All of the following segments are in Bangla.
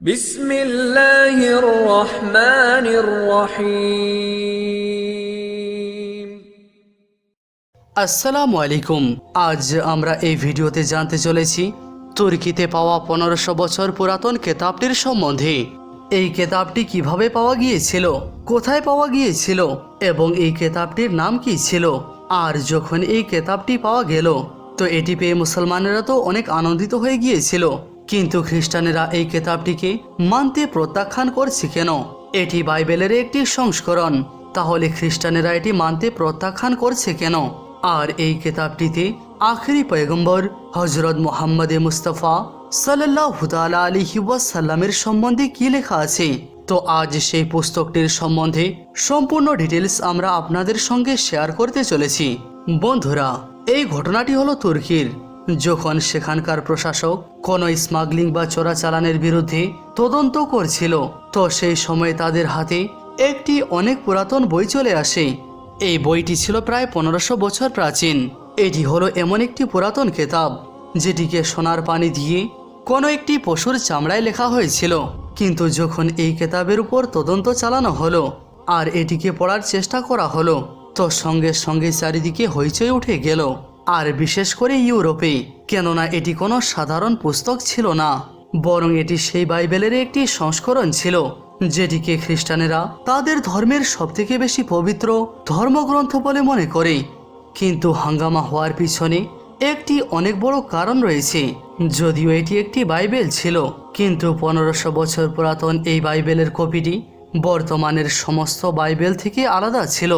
বিসমিল্লাহির রহমানির রহিম আলাইকুম। আজ আমরা এই ভিডিওতে জানতে চলেছি, তুর্কিতে পাওয়া পনেরোশো বছর পুরাতন কেতাবটির সম্বন্ধে। এই কেতাবটি কীভাবে পাওয়া গিয়েছিল, কোথায় পাওয়া গিয়েছিল, এবং এই কেতাবটির নাম কি ছিল, আর যখন এই কেতাবটি পাওয়া গেল, তো এটি পেয়ে মুসলমানেরা তো অনেক আনন্দিত হয়ে গিয়েছিল। কিন্তু খ্রিস্টানেরা এই কেতাবটিকে মানতে প্রত্যাখ্যান করছে কেন? এটি বাইবেলের একটি সংস্করণ। তাহলে খ্রিস্টানেরা এটি মানতে প্রত্যাখ্যান করছে কেন? আর এই কেতাবটিতে আখেরি পয়গম্বর হজরত মোহাম্মদে মুস্তফা সাল্লাহ তালা আলিহি ওয়াসাল্লামের সম্বন্ধে কি লেখা আছে? তো আজ সেই পুস্তকটির সম্বন্ধে সম্পূর্ণ ডিটেলস আমরা আপনাদের সঙ্গে শেয়ার করতে চলেছি। বন্ধুরা, এই ঘটনাটি হলো তুর্কির। যখন সেখানকার প্রশাসক কোনো স্মাগলিং বা চোরাচালানের বিরুদ্ধে তদন্ত করছিল, তো সেই সময় তাদের হাতে একটি অনেক পুরাতন বই চলে আসে। এই বইটি ছিল প্রায় পনেরোশো বছর প্রাচীন। এটি হলো এমন একটি পুরাতন কেতাব, যেটিকে সোনার পানি দিয়ে কোনো একটি পশুর চামড়ায় লেখা হয়েছিল। কিন্তু যখন এই কেতাবের উপর তদন্ত চালানো হলো আর এটিকে পড়ার চেষ্টা করা হলো, তো সঙ্গে সঙ্গে চারিদিকে হইচই উঠে গেল। আর বিশেষ করে ইউরোপে, কেননা এটি কোনো সাধারণ পুস্তক ছিল না, বরং এটি সেই বাইবেলের একটি সংস্করণ ছিল, যেটিকে খ্রিস্টানেরা তাদের ধর্মের সবথেকে বেশি পবিত্র ধর্মগ্রন্থ বলে মনে করে। কিন্তু হাঙ্গামা হওয়ার পিছনে একটি অনেক বড় কারণ রয়েছে, যদিও এটি একটি বাইবেল ছিল, কিন্তু পনেরোশো বছর পুরাতন এই বাইবেলের কপিটি বর্তমানের সমস্ত বাইবেল থেকে আলাদা ছিল,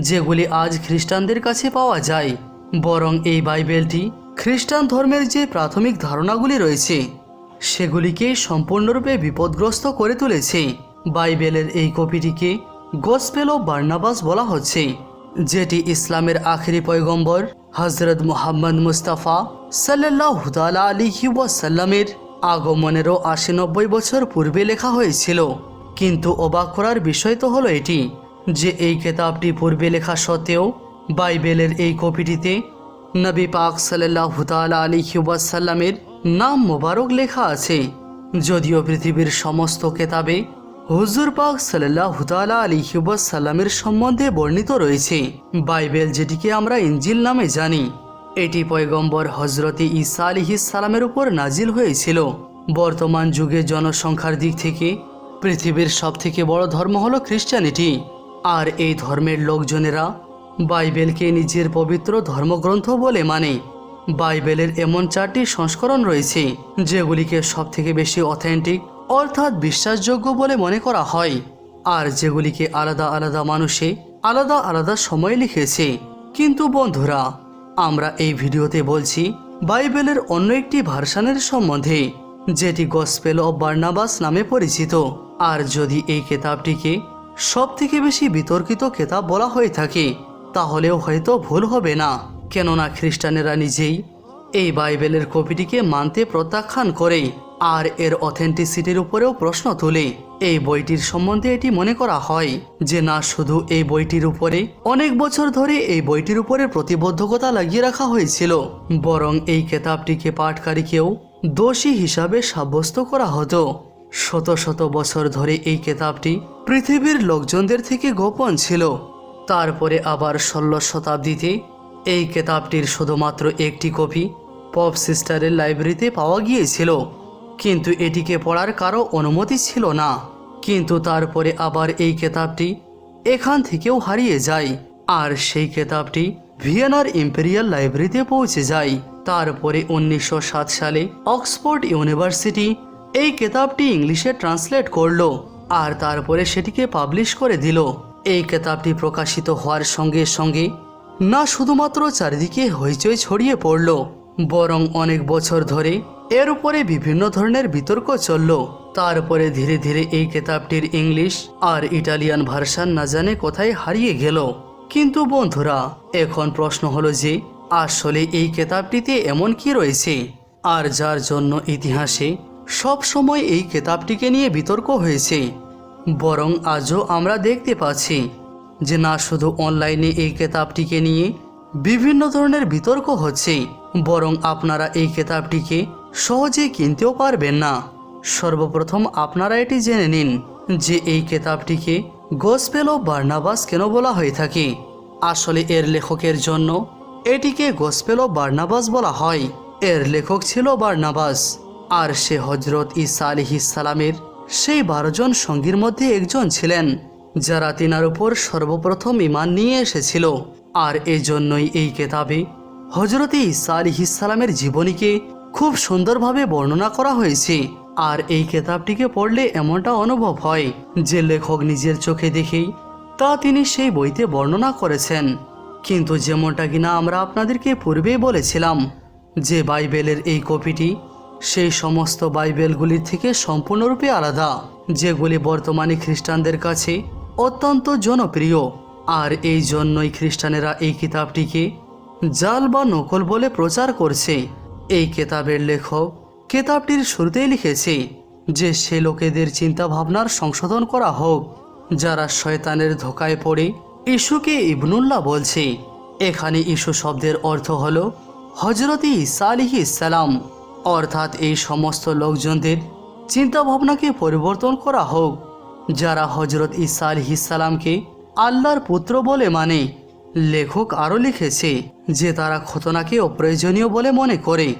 যেগুলি আজ খ্রিস্টানদের কাছে পাওয়া যায়। বরং এই বাইবেলটি খ্রিস্টান ধর্মের যে প্রাথমিক ধারণাগুলি রয়েছে, সেগুলিকে সম্পূর্ণরূপে বিপদগ্রস্ত করে তুলেছে। বাইবেলের এই কপিটিকে গসপেল ও বার্নাবাস বলা হচ্ছে, যেটি ইসলামের আখেরি পয়গম্বর হজরত মুহাম্মদ মুস্তাফা সাল্লাহ হুদালা আলিহি ওয়াসাল্লামের আগমনেরও আশি নব্বই বছর পূর্বে লেখা হয়েছিল। কিন্তু অবাক করার বিষয় তো হলো এটি, যে এই কেতাবটি পূর্বে লেখা সত্ত্বেও বাইবেলের এই কপিটিতে নবী পাক সাল্লাহ তালা আলিহি ওয়াসাল্লামের নাম মোবারক লেখা আছে। যদিও পৃথিবীর সমস্ত কেতাবে হুজুর পাক সাল্লাহ তালা আলিহি ওয়াসাল্লামের সম্বন্ধে বর্ণিত রয়েছে। বাইবেল যেটিকে আমরা ইঞ্জিল নামে জানি, এটি পয়গম্বর হজরতি ঈসা সালামের উপর নাজিল হয়েছিল। বর্তমান যুগে জনসংখ্যার দিক থেকে পৃথিবীর সবথেকে বড় ধর্ম হলো খ্রিস্টানিটি। আর এই ধর্মের লোকজনেরা বাইবেলকে নিজের পবিত্র ধর্মগ্রন্থ বলে মানে। বাইবেলের এমন চারটি সংস্করণ রয়েছে, যেগুলিকে সবথেকে বেশি অথেন্টিক অর্থাৎ বিশ্বাসযোগ্য বলে মনে করা হয়, আর যেগুলিকে আলাদা আলাদা মানুষে আলাদা আলাদা সময় লিখেছে। কিন্তু বন্ধুরা, আমরা এই ভিডিওতে বলছি, বাইবেলের অন্য একটি ভার্সানের সম্বন্ধে, যেটি গসপেল অব বার্নাবাস নামে পরিচিত, আর যদি এই কেতাবটিকে সব থেকে বেশি বিতর্কিত কেতাব বলা হয়ে থাকে তাহলেও হয়তো ভুল হবে না। কেননা খ্রিস্টানেরা নিজেই এই বাইবেলের কপিটিকে মানতে প্রত্যাখ্যান করে আর এর অথেন্টিসিটির উপরেও প্রশ্ন তোলে। এই বইটির সম্বন্ধে এটি মনে করা হয় যে না, শুধু এই বইটির উপরে অনেক বছর ধরে এই বইটির উপরে প্রতিবদ্ধকতা লাগিয়ে রাখা হয়েছিল। বরং এই কেতাবটিকে পাঠকারীকেও দোষী হিসাবে সাব্যস্ত করা হতো। শত শত বছর ধরে এই কেতাবটি পৃথিবীর লোকজনদের থেকে গোপন ছিল। তারপরে আবার ষোলো শতাব্দীতে এই কেতাবটির শুধুমাত্র একটি কপি পপ সিস্টারের লাইব্রেরিতে পাওয়া গিয়েছিল। কিন্তু এটিকে পড়ার কারও অনুমতি ছিল না। কিন্তু তারপরে আবার এই কেতাবটি এখান থেকেও হারিয়ে যায় আর সেই কেতাবটি ভিয়েনার ইম্পেরিয়াল লাইব্রেরিতে পৌঁছে যায়। তারপরে উনিশশো সাত সালে অক্সফোর্ড ইউনিভার্সিটি এই কেতাবটি ইংলিশে ট্রান্সলেট করল আর তারপরে সেটিকে পাবলিশ করে দিল। এই কেতাবটি প্রকাশিত হওয়ার সঙ্গে সঙ্গে না শুধুমাত্র চারিদিকে হইচই ছড়িয়ে পড়ল, বরং অনেক বছর ধরে এর উপরে বিভিন্ন ধরনের বিতর্ক চলল। তারপরে ধীরে ধীরে এই কেতাবটির ইংলিশ আর ইটালিয়ান ভার্সান না জানে কোথায় হারিয়ে গেল। কিন্তু বন্ধুরা, এখন প্রশ্ন হলো যে, আসলে এই কেতাবটিতে এমন কি রয়েছে? আর যার জন্য ইতিহাসে সব সময় এই কেতাবটিকে নিয়ে বিতর্ক হয়েছে? বরং আজও আমরা দেখতে পাচ্ছি যে না শুধু অনলাইনে এই কেতাবটিকে নিয়ে বিভিন্ন ধরনের বিতর্ক হচ্ছে, বরং আপনারা এই কেতাবটিকে সহজে কিনতেও পারবেন না। সর্বপ্রথম আপনারা এটি জেনে নিন যে এই কেতাবটিকে গোসপেল ও বার্নাবাস কেন বলা হয়ে থাকে। আসলে এর লেখকের জন্য এটিকে গোসপেল ও বার্নাবাস বলা হয়। এর লেখক ছিল বার্নাবাস, আর সে হজরত ইসা আলিহিসালামের সেই বারো জন সঙ্গীর মধ্যে একজন ছিলেন, যারা তিনার উপর সর্বপ্রথম ইমান নিয়ে এসেছিল। আর এই জন্যই এই কেতাবে হজরত ইসা আলিহিসালামের জীবনীকে খুব সুন্দরভাবে বর্ণনা করা হয়েছে। আর এই কেতাবটিকে পড়লে এমনটা অনুভব হয় যে লেখক নিজের চোখে দেখেই তা তিনি সেই বইতে বর্ণনা করেছেন। কিন্তু যেমনটা কিনা আমরা আপনাদেরকে পূর্বেই বলেছিলাম যে বাইবেলের এই কপিটি সেই সমস্ত বাইবেলগুলির থেকে সম্পূর্ণরূপে আলাদা, যেগুলি বর্তমানে খ্রিস্টানদের কাছে অত্যন্ত জনপ্রিয়। আর এই জন্যই খ্রিস্টানেরা এই কিতাবটিকে জাল বা নকল বলে প্রচার করছে। এই কেতাবের লেখক কেতাবটির শুরুতেই লিখেছে যে, সে লোকেদের চিন্তা ভাবনার সংশোধন করা হোক, যারা শয়তানের ধোকায় পড়ে ইস্যুকে ইবনুল্লাহ বলছে। এখানে ইস্যু শব্দের অর্থ হল হজরতি ইসা আলিহি ইসালাম অর্থাৎ এই সমস্ত লোকজনদের চিন্তা ভাবনাকে পরিবর্তন করা হোক, যারা হজরত ইসা আলহিসাল্লামকে আল্লাহর পুত্র বলে মানে। লেখক আরও লিখেছে যে, তারা খতনাকে অপ্রয়োজনীয় বলে মনে করে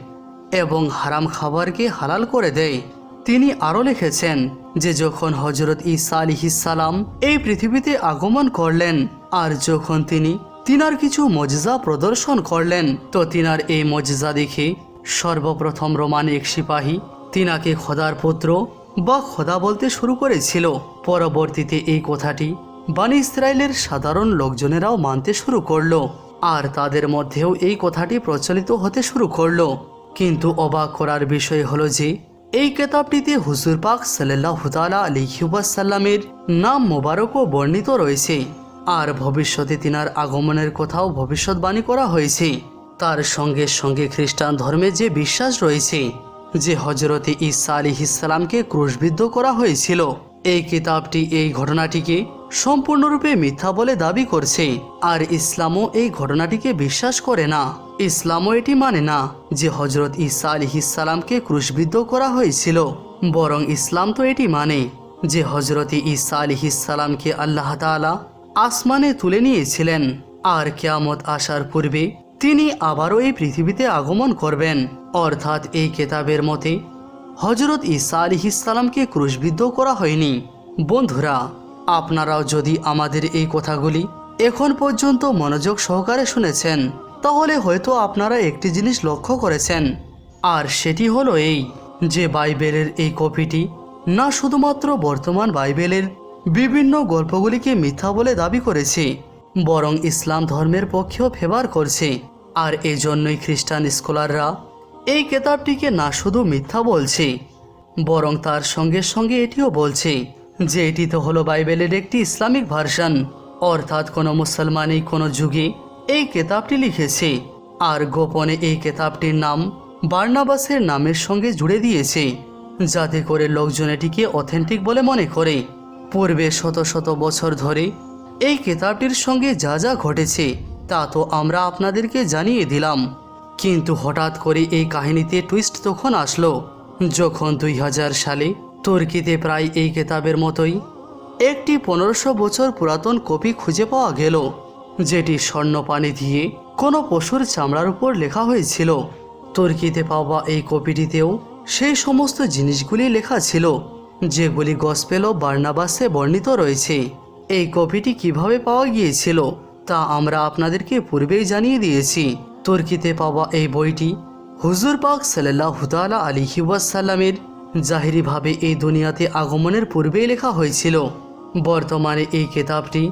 এবং হারাম খাবারকে হালাল করে দেয়। তিনি আরও লিখেছেন যে, যখন হজরত ইসা আলিহিসাল্লাম এই পৃথিবীতে আগমন করলেন আর যখন তিনি তিনার কিছু মজজা প্রদর্শন করলেন, তো তিনার এই মজজা দেখে সর্বপ্রথম রোমান এক সিপাহী তিনাকে খোদার পুত্র বা খোদা বলতে শুরু করেছিল। পরবর্তীতে এই কথাটি বানি ইসরায়েলের সাধারণ লোকজনেরাও মানতে শুরু করল আর তাদের মধ্যেও এই কথাটি প্রচলিত হতে শুরু করল। কিন্তু অবাক করার বিষয় হলো যে এই কেতাবটিতে হুজুর পাক সাল্লাহ তালা আলিহিবাসাল্লামের নাম মোবারকও বর্ণিত রয়েছে। আর ভবিষ্যতে তিনার আগমনের কথাও ভবিষ্যৎবাণী করা হয়েছে। তার সঙ্গে সঙ্গে খ্রিস্টান ধর্মে যে বিশ্বাস রয়েছে, যে হজরতে ঈসা আলী ইসলামকে ক্রুশবিদ্ধ করা হয়েছিল, এই কিতাবটি, এই ঘটনাটিকে সম্পূর্ণরূপে মিথ্যা বলে দাবি করছে। আর ইসলামও এই ঘটনাটিকে বিশ্বাস করে না। ইসলামও এটি মানে না যে হজরত ঈসা আলী ইসালামকে ক্রুশবিদ্ধ করা হয়েছিল। বরং ইসলাম তো এটি মানে যে হজরত ঈসা আলী ইসালামকে আল্লাহ তাআলা আসমানে তুলে নিয়েছিলেন। আর কেয়ামত আসার পূর্বে তিনি আবারও এই পৃথিবীতে আগমন করবেন। অর্থাৎ এই কেতাবের মতে হজরত ঈসা আলিহিসাল্লামকে ক্রুশবিদ্ধ করা হয়নি। বন্ধুরা, আপনারাও যদি আমাদের এই কথাগুলি এখন পর্যন্ত মনোযোগ সহকারে শুনেছেন, তাহলে হয়তো আপনারা একটি জিনিস লক্ষ্য করেছেন। আর সেটি হলো এই যে বাইবেলের এই কপিটি না শুধুমাত্র বর্তমান বাইবেলের বিভিন্ন গল্পগুলিকে মিথ্যা বলে দাবি করেছে, বরং ইসলাম ধর্মের পক্ষেও ফেভার করছে। আর এজন্যই খ্রিস্টান স্কলাররা এই কেতাবটিকে না শুধু মিথ্যা বলছে, বরং তার সঙ্গে সঙ্গে এটিও বলছে যে এটি তো হলো বাইবেলের একটি ইসলামিক ভার্সন। অর্থাৎ কোনো মুসলমানই কোনো যুগে এই কেতাবটি লিখেছে আর গোপনে এই কেতাবটির নাম বার্নাবাসের নামের সঙ্গে জুড়ে দিয়েছে, যাতে করে লোকজন এটিকে অথেন্টিক বলে মনে করে। পূর্বে শত শত বছর ধরে এই কেতাবটির সঙ্গে যা যা ঘটেছে তা তো আমরা আপনাদেরকে জানিয়ে দিলাম। কিন্তু হঠাৎ করে এই কাহিনীতে টুইস্ট তখন আসলো, যখন দুই হাজার সালে তুর্কিতে প্রায় এই কেতাবের মতোই একটি পনেরোশো বছর পুরাতন কপি খুঁজে পাওয়া গেল, যেটি স্বর্ণ পানি দিয়ে কোনো পশুর চামড়ার উপর লেখা হয়েছিল। তুর্কিতে পাওয়া এই কপিটিতেও সেই সমস্ত জিনিসগুলি লেখা ছিল, যেগুলি গসপেল বার্নাবাসে বর্ণিত রয়েছে। এই কপিটি কীভাবে পাওয়া গিয়েছিল? তা আমরা আপনাদেরকে পূর্বেই জানিয়ে দিয়েছি। তুর্কিতে পাওয়া এই বইটি হুজুর পাক সাল্লাহ তালা আলিহি ওয়াসাল্লামের জাহিরিভাবে এই দুনিয়াতে আগমনের পূর্বেই লেখা হয়েছিল। বর্তমানে এই কেতাবটি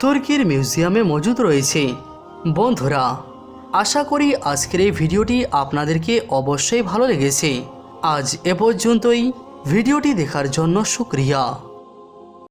তুর্কির মিউজিয়ামে মজুদ রয়েছে। বন্ধুরা, আশা করি আজকের এই ভিডিওটি আপনাদেরকে অবশ্যই ভালো লেগেছে। আজ এ পর্যন্তই। ভিডিওটি দেখার জন্য শুক্রিয়া।